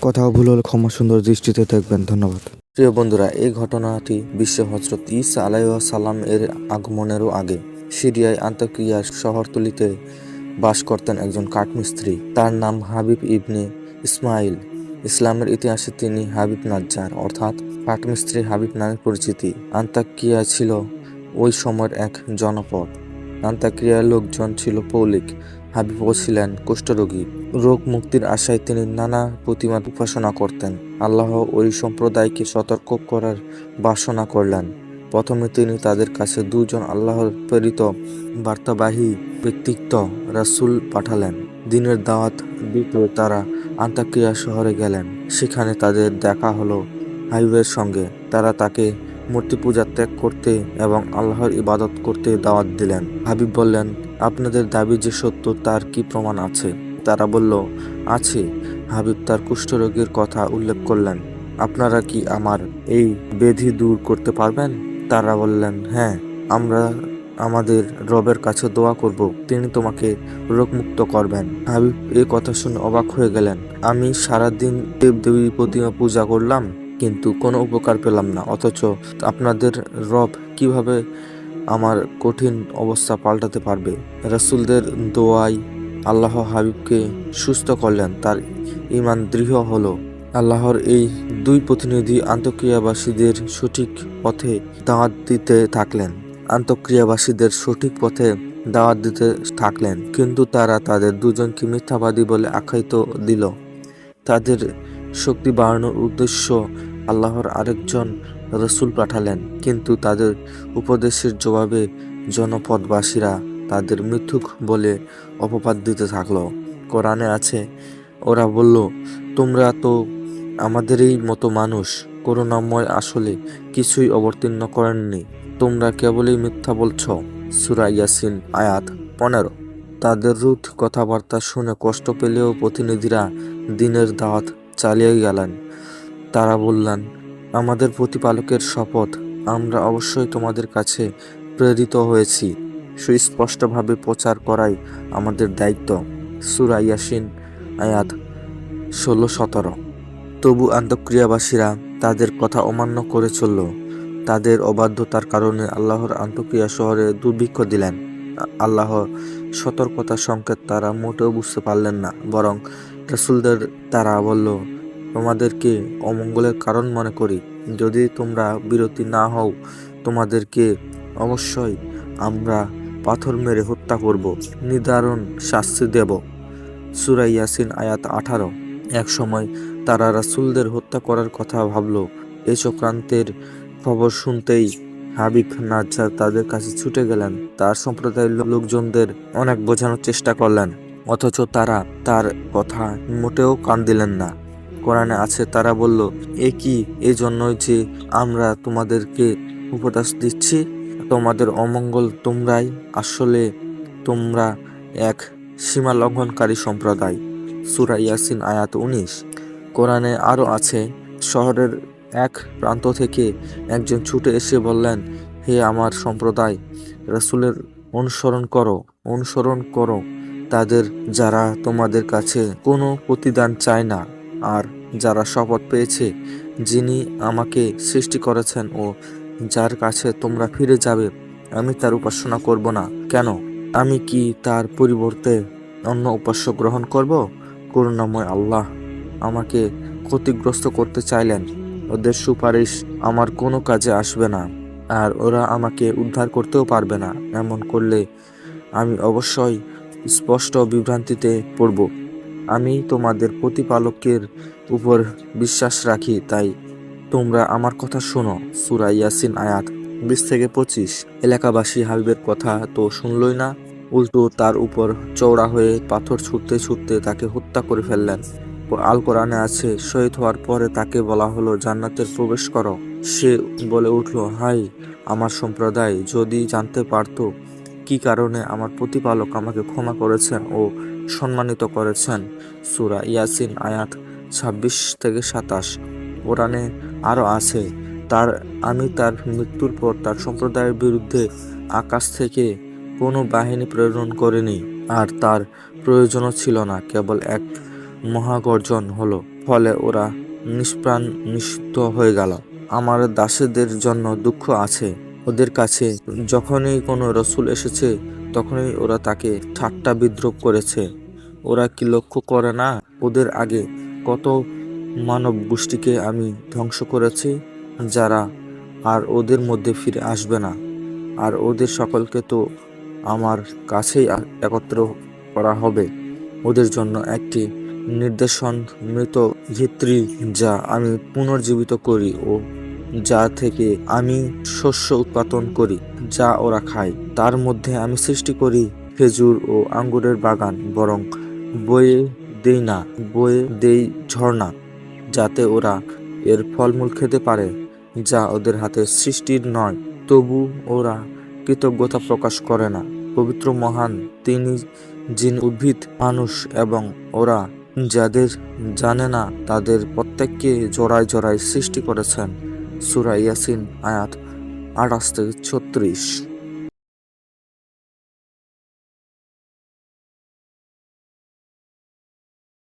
কোথাও ভুল হলে ক্ষমা সুন্দর দৃষ্টিতে দেখবেন, ধন্যবাদ। প্রিয় বন্ধুরা, এই ঘটনাটি বিশ্ব হজরত ইসা আলাইসাল্লাম এর আগমনেরও আগে সিরিয়ায় আন্তঃক্রিয়া শহরতলিতে বাস করতেন একজন কাঠমিস্ত্রি। তার নাম হাবিব ইবনে ইসমাইল। ইসলামের ইতিহাসে তিনি হাবিব নাজ্জার, অর্থাৎ কাঠমিস্ত্রি হাবিব নামে পরিচিতি। আন্তাকিয়া ছিল ওই সময়ের এক জনপদ। আন্তাক্রিয়ার লোকজন ছিল পৌলিক। হাবিবও ছিলেন কুষ্ঠরোগী। রোগ মুক্তির আশায় তিনি নানা প্রতিমার উপাসনা করতেন। আল্লাহ ওই সম্প্রদায়কে সতর্ক করার বাসনা করলেন। প্রথমে তিনি তাদের কাছে দুজন আল্লাহর প্রেরিত বার্তাবাহী ব্যক্তিত্ব রাসূল পাঠালেন। দিনের দাওয়াত দিতে তারা আন্তাক্রিয়া শহরে গেলেন। সেখানে তাদের দেখা হলো হাবিবের সঙ্গে। তারা তাকে মূর্তি পূজা ত্যাগ করতে এবং আল্লাহর ইবাদত করতে দাওয়াত দিলেন। হাবিব বললেন আপনাদের দাবি যে সত্য, তার কি প্রমাণ আছে? তারা বলল, আছে। হাবিব তার কুষ্ঠরোগীর কথা উল্লেখ করলেন। আপনারা কি আমার এই ব্যাধি দূর করতে পারবেন? তারা বললেন হ্যাঁ আমরা আমাদের রবের কাছে দোয়া করব। তিনি তোমাকে রোগমুক্ত করবেন। হাবিব এই কথা শুনে অবাক হয়ে গেলেন। আমি সারাদিন দেবদেবীর প্রতিমা পূজা করলাম, কিন্তু কোনো উপকার পেলাম না। অথচ আপনাদের রব কীভাবে আমার কঠিন অবস্থা পাল্টাতে পারবে। রাসূলদের দোয়াই আল্লাহ হাবিবকে সুস্থ করলেন, তার ইমান দৃঢ় হলো। আল্লাহর এই দুই প্রতিনিধি আন্তঃক্রিয়াবাসীদের সঠিক পথে দাওয়াত দিতে থাকলেন। আন্তঃক্রিয়াবাসীদের সঠিক পথে দাওয়াত দিতে থাকলেন, কিন্তু তারা তাদের দুজনকে মিথ্যাবাদী বলে আখ্যায়িত দিল। তাদের শক্তি বাড়ানোর উদ্দেশ্য আল্লাহর আরেকজন রসুল পাঠালেন, কিন্তু তাদের উপদেশের জবাবে জনপদবাসীরা তাদের মৃত্যুক বলে অপবাদ দিতে থাকল। কোরআনে আছে, ওরা বলল, তোমরা তো আমাদেরই মতো মানুষ, করুণাময় আসলে কিছুই অবতীর্ণ করেননি। তোমরা কেবলই মিথ্যা বলছ। সুরা ইয়াসিন, আয়াত পনেরো। তাদের রুথ কথাবার্তা শুনে কষ্ট পেলেও প্রতিনিধিরা দিনের দাওয়াত চালিয়ে গেলেন। তারা বললেন আমাদের প্রতিপালকের শপথ। আমরা অবশ্যই তোমাদের কাছে প্রেরিত হয়েছি। সুস্পষ্টভাবে প্রচার করাই আমাদের দায়িত্ব। সুরা ইয়াসিন, আয়াত ষোলো সতেরো। তবু আন্তঃক্রিয়াবাসীরা তাদের কথা অমান্য করে চলল। তাদের অবাধ্যতার কারণে আল্লাহর আন্তঃক্রিয়া শহরে দুর্ভিক্ষ দিলেন। আল্লাহ সতর্কতার সংকেত তারা মোটেও বুঝতে পারলেন না, বরং রাসূলদের তারা বলল তোমাদেরকে অমঙ্গলের কারণ মনে করি। যদি তোমরা বিরতি না হও, তোমাদেরকে অবশ্যই আমরা পাথর মেরে হত্যা করব। নির্ধারণ শাস্তি দেব। সূরা ইয়াসিন আয়াত আঠারো। এক সময় তারা রাসুলদের হত্যা করার কথা ভাবল। এই চক্রান্তের খবর শুনতেই হাবিব নাজ্জার তাদের কাছে ছুটে গেলেন। তার সম্প্রদায়ের লোকজনদের অনেক বোঝানোর চেষ্টা করলেন। অথচ তারা তার কথা মোটেও কান দিলেন না। কোরআনে আছে, তারা বলল, এ কি? এই জন্যই যে আমরা তোমাদেরকে উপদেশ দিচ্ছি, তোমাদের অমঙ্গল তোমরাই। আসলে তোমরা এক সীমা লঙ্ঘনকারী সম্প্রদায়। সুরা ইয়াসিন, আয়াত উনিশ। কোরআনে আরও আছে, শহরের এক প্রান্ত থেকে একজন ছুটে এসে বললেন, হে আমার সম্প্রদায়, রাসূলের অনুসরণ করো অনুসরণ করো। তাদের যারা তোমাদের কাছে কোনো প্রতিদান চায় না আর যারা শপথ পেয়েছে, যিনি আমাকে সৃষ্টি করেছেন ও যার কাছে তোমরা ফিরে যাবে, আমি তার উপাসনা করব না। কেন? আমি কি তার পরিবর্তে অন্য উপাস্য গ্রহণ করব? করুণাময় আল্লাহ, আমাকে ক্ষতিগ্রস্ত করতে চাইলেন। ওদের সুপারিশ আমার কোনো কাজে আসবে না, আর ওরা আমাকে উদ্ধার করতেও পারবে না। এমন করলে আমি অবশ্যই স্পষ্ট বিভ্রান্তিতে পড়ব। আমি তোমাদের প্রতিপালকের উপর বিশ্বাস রাখি, তাই তোমরা আমার কথা শোনো, সুরা ইয়াসিন আয়াত বিশ থেকে পঁচিশ। এলাকাবাসী হাবিবের কথা তো শুনলই না, উল্টো তার উপর চওড়া হয়ে পাথর ছুটতে ছুটতে তাকে হত্যা করে ফেললেন। আল কোরআনে আছে, শহীদ হওয়ার পরে তাকে বলা হলো জান্নাতের প্রবেশ করো। সে বলে উঠল, হাই, আমার সম্প্রদায়, যদি জানতে পারতো কি কারণে আমার প্রতিপালক আমাকে ক্ষমা করেছেন ও সম্মানিত করেছেন? সুরা ইয়াসিন, আয়াত ছাব্বিশ থেকে সাতাশ। কোরআনে আরও আছে, তার, আমি তার মৃত্যুর পর তার সম্প্রদায়ের বিরুদ্ধে আকাশ থেকে কোনো বাহিনী প্রেরণ করিনি, আর তার প্রয়োজনও ছিল না, কেবল এক মহাগর্জন হলো। ফলে ওরা নিষ্প্রাণ নিষিদ্ধ হয়ে গেল। আমার দাসেদের জন্য দুঃখ আছে। ওদের কাছে। যখনই কোনো রসুল এসেছে, তখনই ওরা তাকে ঠাট্টা বিদ্রোপ করেছে। ওরা কি লক্ষ্য করে না ওদের আগে কত মানব গোষ্ঠীকে আমি ধ্বংস করেছি? যারা আর ওদের মধ্যে ফিরে আসবে না। আর ওদের সকলকে তো আমার কাছেই একত্র করা হবে। ওদের জন্য একটি নির্দেশন মৃত ভিত্রি যা আমি পুনর্জীবিত করি ও যা থেকে আমি শস্য উৎপাদন করি, যা ওরা খায়। তার মধ্যে আমি সৃষ্টি করি খেজুর ও আঙ্গুরের বাগান, বরং বয়ে দেই না, বয়ে দেই ঝর্ণা, যাতে ওরা এর ফলমূল খেতে পারে, যা ওদের হাতে সৃষ্টির নয়। তবু ওরা কৃতজ্ঞতা প্রকাশ করে না। পবিত্র মহান তিনি যিনি উদ্ভিদ, মানুষ এবং ওরা যাদের জানে না, তাদের প্রত্যেককে জোড়ায় জোড়ায় সৃষ্টি করেছেন। সুরা ইয়াসিন আয়াত আঠাশ থেকে ছত্রিশ।